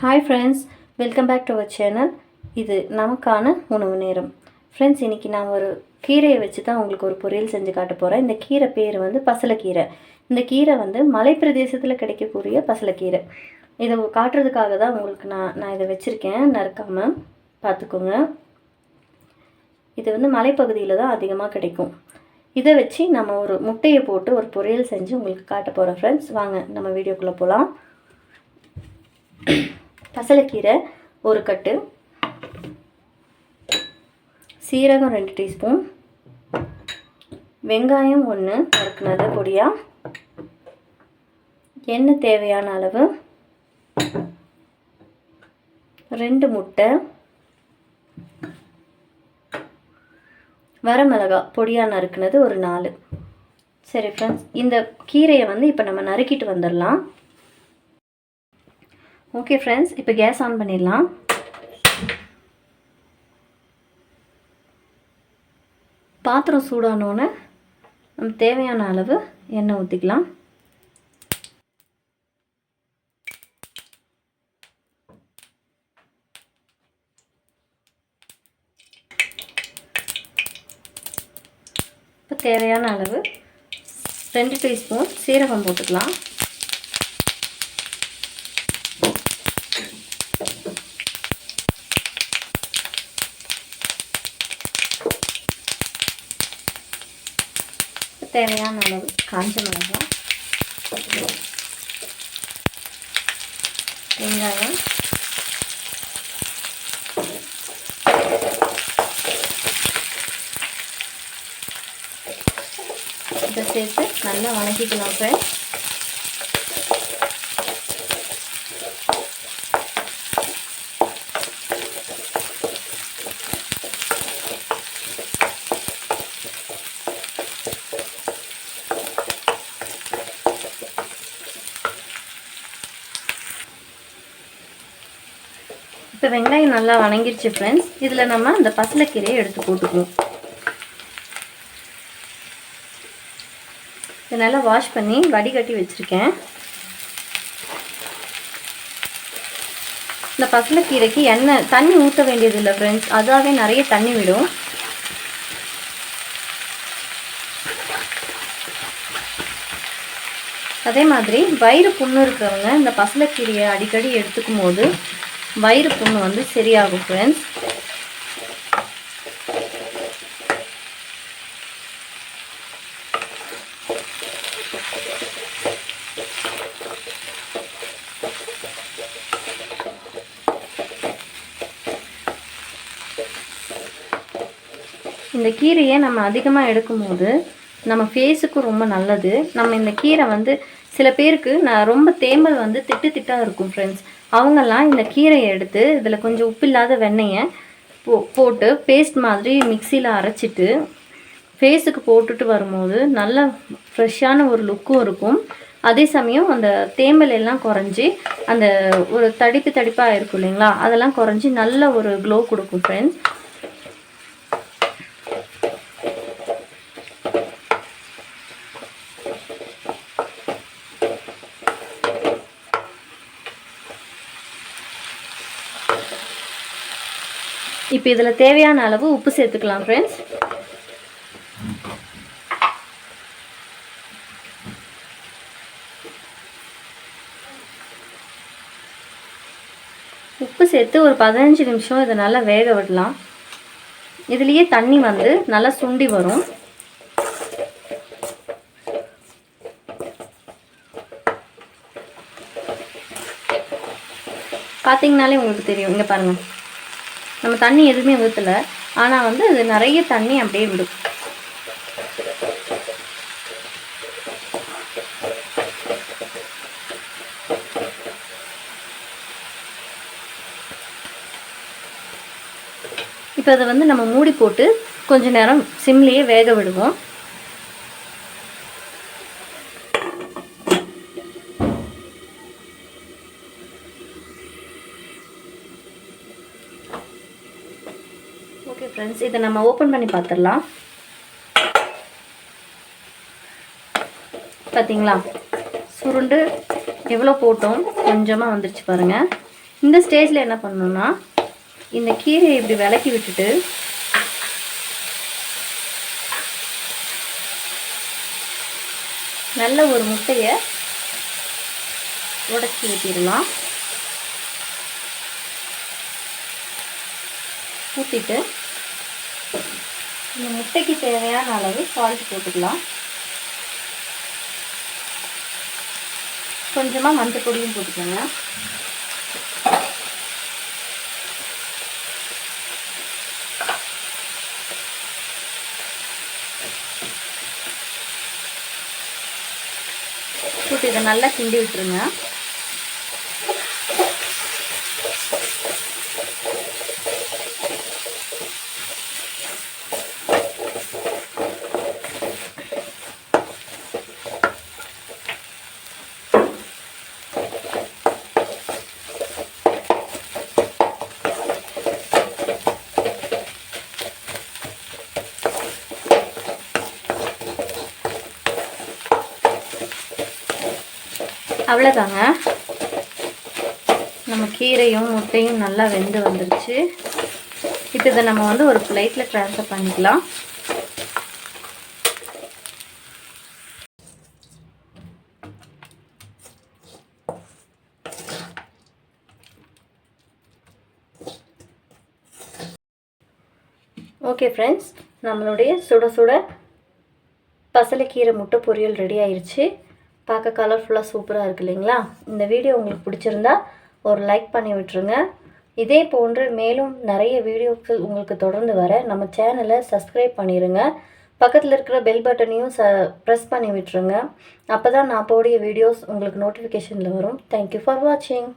Hi friends welcome back to our channel இது நமக்கான உணவு நேரம். ஃப்ரெண்ட்ஸ் இன்றைக்கி நான் ஒரு கீரையை வச்சு தான் உங்களுக்கு ஒரு பொரியல் செஞ்சு காட்ட போகிறேன் இந்த கீரை பேர் வந்து பசலைக்கீரை. இந்த கீரை வந்து மலை பிரதேசத்தில் கிடைக்கக்கூடிய பசலைக்கீரை. இதை காட்டுறதுக்காக தான் உங்களுக்கு நான் நான் இதை வச்சுருக்கேன். நறுக்காமல் பார்த்துக்கோங்க. இது வந்து மலைப்பகுதியில் தான் அதிகமாக கிடைக்கும். இதை வச்சு நம்ம ஒரு முட்டையை போட்டு ஒரு பொரியல் செஞ்சு உங்களுக்கு காட்ட போகிறோம் ஃப்ரெண்ட்ஸ் வாங்க நம்ம வீடியோக்குள்ளே போகலாம் பசலைக்கீரை ஒரு கட்டு. சீரகம் ரெண்டு டீஸ்பூன். வெங்காயம் ஒன்று வறுக்குனது பொடியாக எண்ணெய் தேவையான அளவு. ரெண்டு முட்டை. வரமிளகா பொடியாக நறுக்குனது ஒரு நாலு. சரி ஃப்ரெண்ட்ஸ் இந்த கீரையை வந்து இப்போ நம்ம நறுக்கிட்டு வந்துடலாம். ஓகே ஃப்ரெண்ட்ஸ் இப்போ கேஸ் ஆன் பண்ணிடலாம். பாத்திரம் சூடானோன்னு நம்ம தேவையான அளவு எண்ணெய் ஊற்றிக்கலாம் இப்போ தேவையான அளவு ரெண்டு டீஸ்பூன் சீரகம் போட்டுக்கலாம். தேவையான அளவு காஞ்ச மிளகாய் வெங்காயம் இதை சேர்த்து நல்லா வணக்கிக்கலாம் ஃப்ரெண்ட்ஸ் இப்போ வெங்காயம் நல்லா வணங்கிருச்சு ஃப்ரெண்ட்ஸ் இதில் நம்ம அந்த பசலைக்கீரையை எடுத்து போட்டுக்கணும். இதை நல்லா வாஷ் பண்ணி வடிகட்டி வச்சுருக்கேன். இந்த பசலைக்கீரைக்கு எண்ணெய் தண்ணி ஊற்ற வேண்டியதில்லை ஃப்ரெண்ட்ஸ் அதாவே நிறைய தண்ணி விடும். அதே மாதிரி வயிறு புண்ணு இருக்கிறவங்க இந்த பசலைக்கீரையை அடிக்கடி எடுத்துக்கும் போது வயிறு புண்ணு வந்து சரியாகும் ஃப்ரெண்ட்ஸ் இந்த கீரையை நம்ம அதிகமாக எடுக்கும்போது நம்ம ஃபேஸுக்கும் ரொம்ப நல்லது. நம்ம இந்த கீரை வந்து சில பேருக்கு நான் ரொம்ப தேம்பல் வந்து திட்டு திட்டாக இருக்கும் ஃப்ரெண்ட்ஸ் அவங்கெல்லாம் இந்த கீரையை எடுத்து இதில் கொஞ்சம் உப்பு இல்லாத வெண்ணெயை போ போட்டு பேஸ்ட் மாதிரி மிக்சியில் அரைச்சிட்டு ஃபேஸுக்கு போட்டுட்டு வரும்போது நல்ல ஃப்ரெஷ்ஷான ஒரு லுக்கும் இருக்கும். அதே சமயம் அந்த தேமல் எல்லாம் குறைஞ்சி அந்த ஒரு தடிப்பு தடிப்பாக இருக்கும் இல்லைங்களா? அதெல்லாம் குறைஞ்சி நல்ல ஒரு க்ளோ கொடுக்கும் ஃப்ரெண்ட்ஸ் இப்போ இதில் தேவையான அளவு உப்பு சேர்த்துக்கலாம் ஃப்ரெண்ட்ஸ் உப்பு சேர்த்து ஒரு பதினஞ்சு நிமிஷம் இதை நல்லா வேக விடலாம். இதுலேயே தண்ணி வந்து நல்லா சுண்டி வரும். பார்த்தீங்கனாலே உங்களுக்கு தெரியும். இங்கே பாருங்கள் நம்ம தண்ணி எதுவுமே ஊற்றலை ஆனால் வந்து அது நிறைய தண்ணி அப்படியே விடும். இப்போ அதை வந்து நம்ம மூடி போட்டு கொஞ்ச நேரம் சிம்லேயே வேக விடுவோம் ஓகே ஃப்ரெண்ட்ஸ் இதை நம்ம ஓப்பன் பண்ணி பார்த்துடலாம். பார்த்தீங்களா? சுருண்டு எவ்வளோ போட்டோம்? கொஞ்சமாக வந்துருச்சு பாருங்கள் இந்த ஸ்டேஜில் என்ன பண்ணணும்னா இந்த கீரையை இப்படி விலக்கி விட்டுட்டு நல்ல ஒரு முட்டையை உடச்சி ஊற்றிடலாம் ஊற்றிட்டு இந்த முட்டைக்கு தேவையான அளவு சால்ட் போட்டுக்கலாம். கொஞ்சமாக மஞ்சள் பொடியும் போட்டுக்கோங்க. போட்டு இதை நல்லா கிண்டி விட்டுருங்க. அவ்வளோதாங்க நம்ம கீரையும் முட்டையும் நல்லா வெந்து வந்துருச்சு. இப்போ இதை நம்ம வந்து ஒரு பிளேட்டில் ட்ரான்ஸ்ஃபர் பண்ணிக்கலாம். ஓகே ஃப்ரெண்ட்ஸ் நம்மளுடைய சுட சுட பசலைக்கீரை முட்டை பொரியல் ரெடி ஆயிடுச்சு பார்க்க கலர்ஃபுல்லாக சூப்பராக இருக்கு இல்லைங்களா? இந்த வீடியோ உங்களுக்கு பிடிச்சிருந்தா ஒரு லைக் பண்ணி விட்டுருங்க. இதே போன்று மேலும் நிறைய வீடியோக்கள் உங்களுக்கு தொடர்ந்து வர நம்ம சேனலை சப்ஸ்கிரைப் பண்ணிடுங்க பக்கத்தில் இருக்கிற பெல் பட்டனையும் ச ப்ரெஸ் பண்ணி விட்டுருங்க. அப்போ தான் நான் போடிய வீடியோஸ் உங்களுக்கு நோட்டிஃபிகேஷனில் வரும். தேங்க்யூ ஃபார் வாட்சிங்